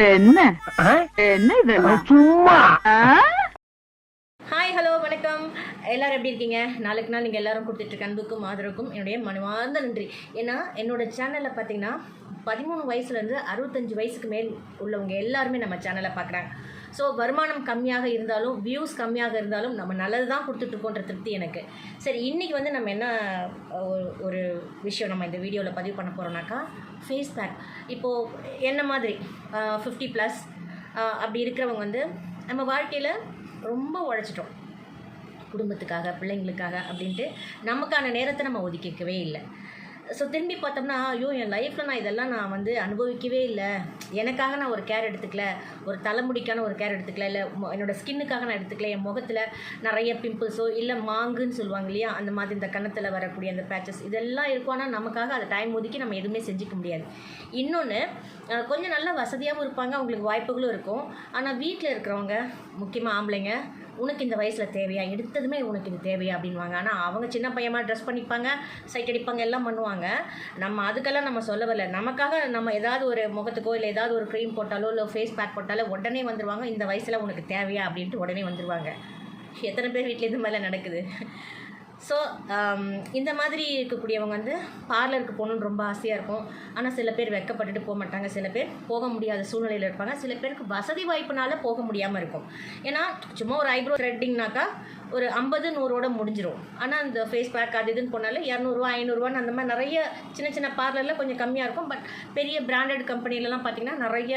என்ன? என்ன இதெல்லாம் சும்மா. ஆ? ஹாய் ஹலோ வணக்கம். எல்லாரும் எப்படி இருக்கீங்க? நாளுக்கு நாள் நீங்கள் எல்லாரும் கொடுத்துட்ருக்க அன்புக்கும் ஆதரவுக்கும் என்னுடைய மனமார்ந்த நன்றி. ஏன்னா என்னோட சேனலில் பார்த்தீங்கன்னா பதிமூணு வயசுலேருந்து அறுபத்தஞ்சு வயசுக்கு மேல் உள்ளவங்க எல்லாருமே நம்ம சேனலை பார்க்குறாங்க. ஸோ வருமானம் கம்மியாக இருந்தாலும் வியூஸ் கம்மியாக இருந்தாலும் நம்ம நல்லது தான் கொடுத்துட்ருக்கோன்ற திருப்தி எனக்கு. சரி இன்றைக்கி வந்து நம்ம என்ன ஒரு- ஒரு விஷயம் நம்ம இந்த வீடியோவில் பதிவு பண்ண போகிறோம்னாக்கா ஃபேஸ் பேக் இப்போது என்ன மாதிரி? ஃபிஃப்டி ப்ளஸ் அப்படி இருக்கிறவங்க வந்து நம்ம வாழ்க்கையில் ரொம்ப உழைச்சிட்டோம். குடும்பத்துக்காக பிள்ளைங்களுக்காக அப்படின்ட்டு நமக்கான நேரத்தை நம்ம ஒதுக்கிக்கவே இல்லை. ஸோ திரும்பி பார்த்தோம்னா ஐயோ என் லைஃப்பில் நான் இதெல்லாம் நான் வந்து அனுபவிக்கவே இல்லை. எனக்காக நான் ஒரு கேர் எடுத்துக்கல. ஒரு தலைமுடிக்கான ஒரு கேர் எடுத்துக்கல. இல்லை என்னோடய ஸ்கின்னுக்காக நான் எடுத்துக்கல. என் முகத்தில் நிறைய பிம்பிள்ஸோ இல்லை மாங்குன்னு சொல்லுவாங்க இல்லையா? அந்த மாதிரி இந்த கணத்தில் வரக்கூடிய அந்த பேச்சஸ் இதெல்லாம் இருக்கும். ஆனால் நமக்காக அதை டைம் ஒதுக்கி நம்ம எதுவுமே செஞ்சுக்க முடியாது. இன்னொன்று கொஞ்சம் நல்லா வசதியாகவும் இருப்பாங்க. அவங்களுக்கு வாய்ப்புகளும் இருக்கும். ஆனால் வீட்டில் இருக்கிறவங்க முக்கியமாக ஆம்பளைங்க உனக்கு இந்த வயசில் தேவையா? எடுத்ததுமே உனக்கு இது தேவையா? அப்படின்வாங்க ஆனால் அவங்க சின்ன பையமாக ட்ரெஸ் பண்ணிப்பாங்க சைட் அடிப்பாங்க எல்லாம் பண்ணுவாங்க. நம்ம அதுக்கெல்லாம் நம்ம சொல்ல வரல நமக்காக நம்ம ஏதாவது ஒரு முகத்துக்கோ இல்லை ஏதாவது ஒரு க்ரீம் போட்டாலோ இல்லை ஃபேஸ் பேக் போட்டாலோ உடனே வந்துடுவாங்க இந்த வயசில் உனக்கு தேவையா? அப்படின்ட்டு உடனே வந்துடுவாங்க எத்தனை பேர் வீட்டில் இது மாதிரிலாம் நடக்குது? ஸோ um, இந்த மாதிரி இருக்கக்கூடியவங்க வந்து பார்லருக்கு போகணுன்னு ரொம்ப ஆசையாக இருக்கும். ஆனால் சில பேர் வெக்கப்பட்டுட்டு போக மாட்டாங்க. சில பேர் போக முடியாத சூழ்நிலையில் இருப்பாங்க. சில பேருக்கு வசதி வாய்ப்புனால போக முடியாமல் இருக்கும். ஏன்னா சும்மா ஒரு ஐப்ரோ த்ரெட்டிங்னாக்கா ஒரு ஐம்பது நூறோட முடிஞ்சிடும் ஆனால் அந்த ஃபேஸ் பேக் அது இதுன்னு போனாலும் இரநூறுவா ஐநூறுரூவான்னு அந்த மாதிரி நிறைய சின்ன சின்ன பார்லரில் கொஞ்சம் கம்மியாக இருக்கும். பட் பெரிய பிராண்டட் கம்பெனிலலாம் பார்த்திங்கன்னா நிறைய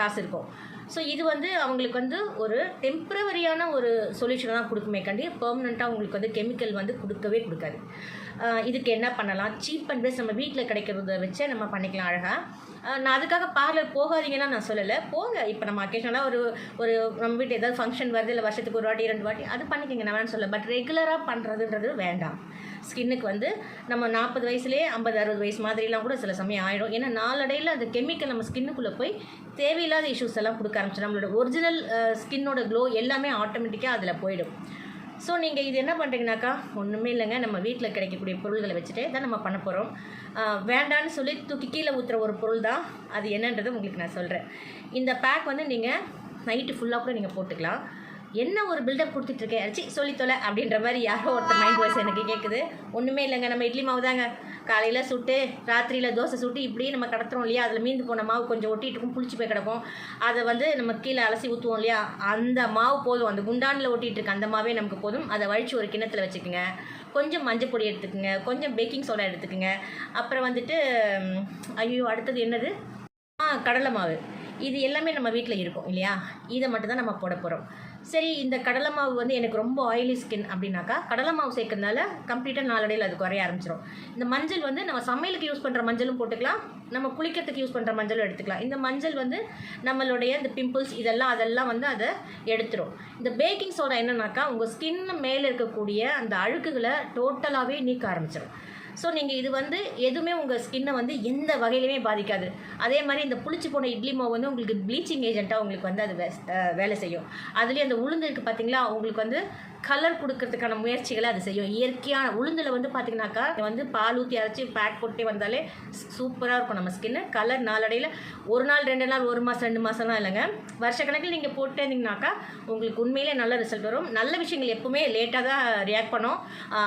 காசு இருக்கும். ஸோ இது வந்து அவங்களுக்கு வந்து ஒரு டெம்ப்ரவரியான ஒரு சொல்யூஷனை தான் கொடுக்குமே கண்டி பெர்மனெண்ட்டாக அவங்களுக்கு வந்து கெமிக்கல் வந்து கொடுக்கவே கொடுக்காது. இதுக்கு என்ன பண்ணலாம்? சீப் அண்ட் பெஸ்ட் நம்ம வீட்டில் கிடைக்கிறத வச்சே நம்ம பண்ணிக்கலாம் அழகாக நான் அதுக்காக பார்லர் போகாதீங்கன்னா நான் சொல்லலை. போங்க. இப்போ நம்ம அக்கேஷனலாக ஒரு ஒரு நம்ம வீட்டு ஏதாவது ஃபங்க்ஷன் வருது இல்லை வருஷத்துக்கு ஒரு வாட்டி ரெண்டு வாட்டி அது பண்ணிக்கோங்க. நான் வேணாம் சொல்ல பட் ரெகுலராக பண்ணுறதுன்றது வேண்டாம். ஸ்கின்னுக்கு வந்து நம்ம நாற்பது வயசுலேயே ஐம்பது அறுபது வயசு மாதிரிலாம் கூட சில சமயம் ஆகிடும் ஏன்னா நாளடையில் அந்த கெமிக்கல் நம்ம ஸ்கின்னுக்குள்ளே போய் தேவையில்லாத இஷ்யூஸ் எல்லாம் கொடுக்க ஆரம்பிச்சு நம்மளோட ஒரிஜினல் ஸ்கின்னோட க்ளோ எல்லாமே ஆட்டோமேட்டிக்காக அதில் போயிடும். ஸோ நீங்கள் இது என்ன பண்ணுறீங்கனாக்கா ஒன்றுமே இல்லைங்க. நம்ம வீட்டில் கிடைக்கக்கூடிய பொருள்களை வச்சுட்டே தான் நம்ம பண்ண போகிறோம் வேண்டான்னு சொல்லி தூக்கி கீழே ஊற்றுற ஒரு பொருள் தான். அது என்னன்றது உங்களுக்கு நான் சொல்கிறேன் இந்த பேக் வந்து நீங்கள் நைட்டு ஃபுல்லாக கூட நீங்கள் போட்டுக்கலாம். என்ன ஒரு பில்டப் கொடுத்துட்ருக்கேன் அடிச்சு சொல்லி தொலை அப்படின்ற மாதிரி யாரோ ஒருத்தர் மைண்ட் வாய்ஸ் எனக்கு கேட்குது ஒன்றுமே இல்லைங்க நம்ம இட்லி மாவு தாங்க. காலையில் சுட்டு ராத்திரியில் தோசை சுட்டு இப்படியே நம்ம கடத்துறோம் இல்லையா? அதில் மீந்து போன மாவு கொஞ்சம் ஒட்டிட்டு இருக்கும் புளிச்சு போய் கிடக்கும். அதை வந்து நம்ம கீழே அலசி ஊற்றுவோம் இல்லையா? அந்த மாவு போதும். அந்த குண்டானில் ஒட்டிகிட்டு இருக்க அந்த மாவே நமக்கு போதும். அதை வழித்து ஒரு கிணத்துல வச்சுக்கோங்க. கொஞ்சம் மஞ்சள் பொடி எடுத்துக்கோங்க. கொஞ்சம் பேக்கிங் சோடா எடுத்துக்கோங்க. அப்புறம் வந்துட்டு ஐயோ அடுத்தது என்னது? ஆ கடலை மாவு. இது எல்லாமே நம்ம வீட்டில் இருக்கும் இல்லையா? இதை மட்டும் தான் நம்ம போட போகிறோம் சரி இந்த கடலை மாவு வந்து எனக்கு ரொம்ப ஆயிலி ஸ்கின் அப்படின்னாக்கா கடலை மாவு சேர்க்கறதுனால கம்ப்ளீட்டாக நாளடையில் அது குறைய ஆரம்பிச்சிடும் இந்த மஞ்சள் வந்து நம்ம சமையலுக்கு யூஸ் பண்ணுற மஞ்சளும் போட்டுக்கலாம். நம்ம குளிக்கிறதுக்கு யூஸ் பண்ணுற மஞ்சளும் எடுத்துக்கலாம். இந்த மஞ்சள் வந்து நம்மளுடைய இந்த பிம்பிள்ஸ் இதெல்லாம் அதெல்லாம் வந்து அதை எடுத்துரும். இந்த பேக்கிங் சோடா என்னன்னாக்கா உங்கள் ஸ்கின் மேலே இருக்கக்கூடிய அந்த அழுக்குகளை டோட்டலாகவே நீக்க ஆரம்பிச்சிடும் ஸோ நீங்கள் இது வந்து எதுவுமே உங்கள் ஸ்கின்னை வந்து எந்த வகையிலுமே பாதிக்காது. அதே மாதிரி இந்த புளிச்சு போன இட்லி மாவு வந்து உங்களுக்கு ப்ளீச்சிங் ஏஜென்ட்டாக உங்களுக்கு வந்து அது வே- வேலை செய்யும். அதுலேயும் அந்த உளுந்து இருக்குது பார்த்தீங்களா உங்களுக்கு வந்து கலர் கொடுக்கறதுக்கான முயற்சிகளை அது செய்யும். இயற்கையான உளுந்தில் வந்து பார்த்தீங்கன்னாக்கா வந்து பால் ஊற்றி அரைச்சி பேக் போட்டே வந்தாலே சூப்பராக இருக்கும் நம்ம ஸ்கின்னு கலர் நாளடையில் ஒரு நாள் ரெண்டு நாள் ஒரு மாதம் ரெண்டு மாதம்லாம் இல்லைங்க. வருஷக்கணக்கில் நீங்கள் போட்டே இருந்தீங்கன்னாக்கா உங்களுக்கு உண்மையிலே நல்ல ரிசல்ட் வரும். நல்ல விஷயங்கள் எப்பவுமே லேட்டாக தான் ரியாக்ட் பண்ணும்.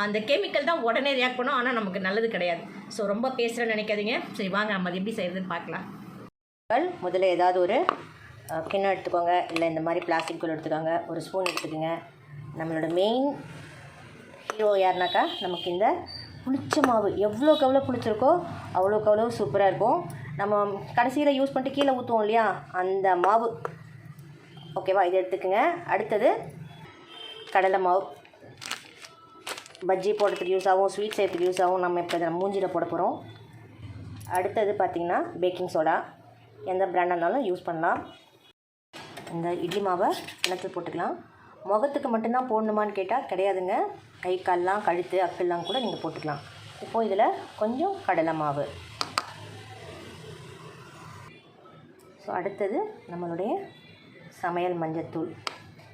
அந்த கெமிக்கல் தான் உடனே ரியாக்ட் பண்ணும். ஆனால் நமக்கு நல்லது கிடையாது. ஸோ ரொம்ப பேசுகிறேன்னு நினைக்காதீங்க. சரி வாங்க நம்ம அது எப்படி செய்கிறதுன்னு பார்க்கலாம். முதல்ல ஏதாவது ஒரு கிண்ணம் எடுத்துக்கோங்க. இல்லை இந்த மாதிரி பிளாஸ்டிக் தூள் எடுத்துக்கோங்க. ஒரு ஸ்பூன் எடுத்துக்கோங்க. நம்மளோட மெயின் ஹீரோ யாருனாக்கா நமக்கு இந்த புளிச்ச மாவு. எவ்வளோக்கு எவ்வளோ புளிச்சிருக்கோ அவ்வளோக்கு அவ்வளோ சூப்பராக இருக்கும். நம்ம கடைசியில் யூஸ் பண்ணிட்டு கீழே ஊற்றுவோம் இல்லையா? அந்த மாவு. ஓகேவா இது எடுத்துக்கோங்க. அடுத்தது கடலை மாவு. பஜ்ஜி போடுறதுக்கு யூஸ் ஆகும் ஸ்வீட் செய்யறதுக்கு யூஸ் ஆகும். நம்ம இப்போ இதை மூஞ்சியில் போட போகிறோம் அடுத்தது பார்த்திங்கன்னா பேக்கிங் சோடா எந்த பிராண்டாக இருந்தாலும் யூஸ் பண்ணலாம். இந்த இட்லி மாவை கிணத்துல போட்டுக்கலாம். முகத்துக்கு மட்டும்தான் போடணுமான்னு கேட்டால் கிடையாதுங்க. கை கால்லாம் கழுத்து அப்பெல்லாம் கூட நீங்கள் போட்டுக்கலாம். இப்போது இதில் கொஞ்சம் கடலை மாவு. ஸோ அடுத்தது நம்மளுடைய சமையல் மஞ்சத்தூள்.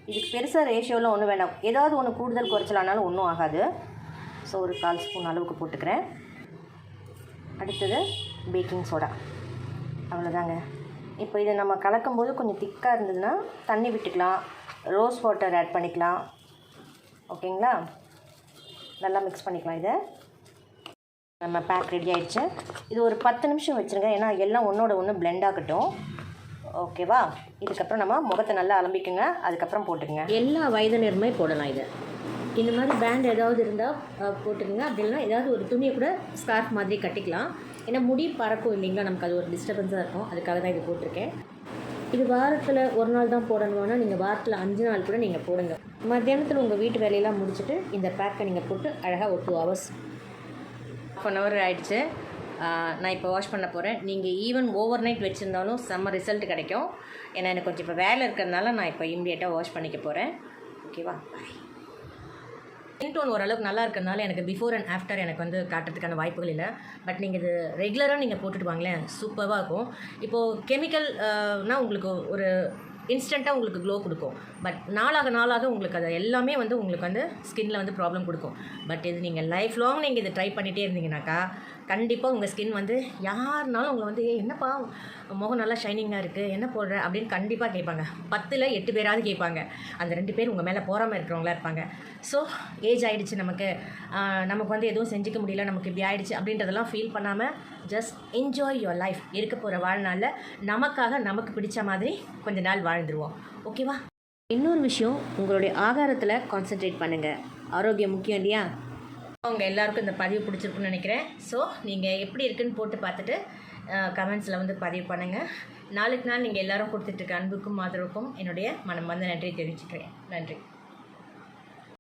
இதுக்கு பெருசாக ரேஷியோவில் ஒன்றும் வேண்டாம். ஏதாவது ஒன்று கூடுதல் குறைச்சலானாலும் ஒன்றும் ஆகாது. ஸோ ஒரு கால் ஸ்பூன் அளவுக்கு போட்டுக்கிறேன். அடுத்தது பேக்கிங் சோடா அவ்வளோதாங்க இப்போ இதை நம்ம கலக்கும்போது கொஞ்சம் திக்காக இருந்ததுன்னா தண்ணி விட்டுக்கலாம். ரோஸ் வாட்டர் ஆட் பண்ணிக்கலாம். ஓகேங்களா? நல்லா மிக்ஸ் பண்ணிக்கலாம் இதை. நம்ம பேக் ரெடி ஆகிடுச்சு இது ஒரு பத்து நிமிஷம் வச்சுருங்க. ஏன்னா எல்லாம் ஒன்றோட ஒன்று பிளெண்ட் ஆகட்டும். ஓகேவா இதுக்கப்புறம் நம்ம முகத்தை நல்லா அலம்பிக்குங்க. அதுக்கப்புறம் போட்டுக்குங்க. எல்லா வயதினருமே போடலாம் இது. இந்த மாதிரி பேண்ட் ஏதாவது இருந்தால் போட்டுக்கோங்க. அப்படி இல்லைன்னா ஏதாவது ஒரு துணியை கூட ஸ்கார்ஃப் மாதிரி கட்டிக்கலாம். ஏன்னா முடி பறக்கும் இல்லைங்களா? நமக்கு அது ஒரு டிஸ்டர்பன்ஸாக இருக்கும். அதுக்காக தான் இது போட்டிருக்கேன். இது வாரத்தில் ஒரு நாள் தான் போடணும்னா நீங்கள் வாரத்தில் அஞ்சு நாள் கூட நீங்கள் போடுங்க. மத்தியானத்தில் உங்கள் வீட்டு வேலையெல்லாம் முடிச்சுட்டு இந்த பேக்கை நீங்கள் போட்டு அழகாக ஒரு two hours half an hour ஆகிடுச்சு நான் இப்போ வாஷ் பண்ண போகிறேன் நீங்கள் ஈவன் ஓவர் நைட் வச்சுருந்தாலும் செம்ம ரிசல்ட் கிடைக்கும். ஏன்னா எனக்கு கொஞ்சம் இப்போ வேலை இருக்கிறதுனால நான் இப்போ இம்மிடியேட்டாக வாஷ் பண்ணிக்க போகிறேன் ஓகேவா பாய் டோன் ஓரளவுக்கு நல்லா இருக்கிறதுனால எனக்கு பிஃபோர் அண்ட் ஆஃப்டர் எனக்கு வந்து காட்டுறதுக்கான வாய்ப்புகள் இல்லை. பட் நீங்கள் இது ரெகுலராக நீங்கள் போட்டுட்டு வாங்களேன். சூப்பராக இருக்கும். இப்போது கெமிக்கல்னால் உங்களுக்கு ஒரு இன்ஸ்டண்ட்டாக உங்களுக்கு க்ளோ கொடுக்கும். பட் நாளாக நாளாக உங்களுக்கு அது எல்லாமே வந்து உங்களுக்கு வந்து ஸ்கின்னில் வந்து ப்ராப்ளம் கொடுக்கும். பட் இது நீங்கள் லைஃப் லாங் நீங்கள் இதை ட்ரை பண்ணிகிட்டே இருந்தீங்கனாக்கா கண்டிப்பாக உங்கள் ஸ்கின் வந்து யாருனாலும் உங்களை வந்து என்னப்பா முகம் நல்லா ஷைனிங்காக இருக்குது என்ன போடுற? அப்படின்னு கண்டிப்பாக கேட்பாங்க. பத்தில் எட்டு பேராவது கேட்பாங்க. அந்த ரெண்டு பேர் உங்கள் மேலே போகாமல் இருக்கிறவங்களா இருப்பாங்க. ஸோ ஏஜ் ஆகிடுச்சு நமக்கு. நமக்கு வந்து எதுவும் செஞ்சுக்க முடியல நமக்கு இப்படி ஆகிடுச்சு அப்படின்றதெல்லாம் ஃபீல் பண்ணாமல் ஜஸ்ட் என்ஜாய் யுவர் லைஃப் இருக்க போகிற வாழ்நாளில் நமக்காக நமக்கு பிடிச்ச மாதிரி கொஞ்ச நாள் வாழ் வாழ்ந்துருவோம். ஓகேவா இன்னொரு விஷயம் உங்களுடைய ஆகாரத்தில் கான்சென்ட்ரேட் பண்ணுங்கள் ஆரோக்கியம் முக்கியம் இல்லையா? அவங்க எல்லாருக்கும் இந்த பதிவு பிடிச்சிருக்குன்னு நினைக்கிறேன். ஸோ நீங்கள் எப்படி இருக்குன்னு போட்டு பார்த்துட்டு கமெண்ட்ஸில் வந்து பதிவு பண்ணுங்கள் நாளுக்கு நாள் நீங்கள் எல்லாரும் கொடுத்துட்ருக்க அன்புக்கும் ஆதரவுக்கும் என்னுடைய மனம் வந்து நன்றி தெரிவிச்சுக்கிறேன். நன்றி.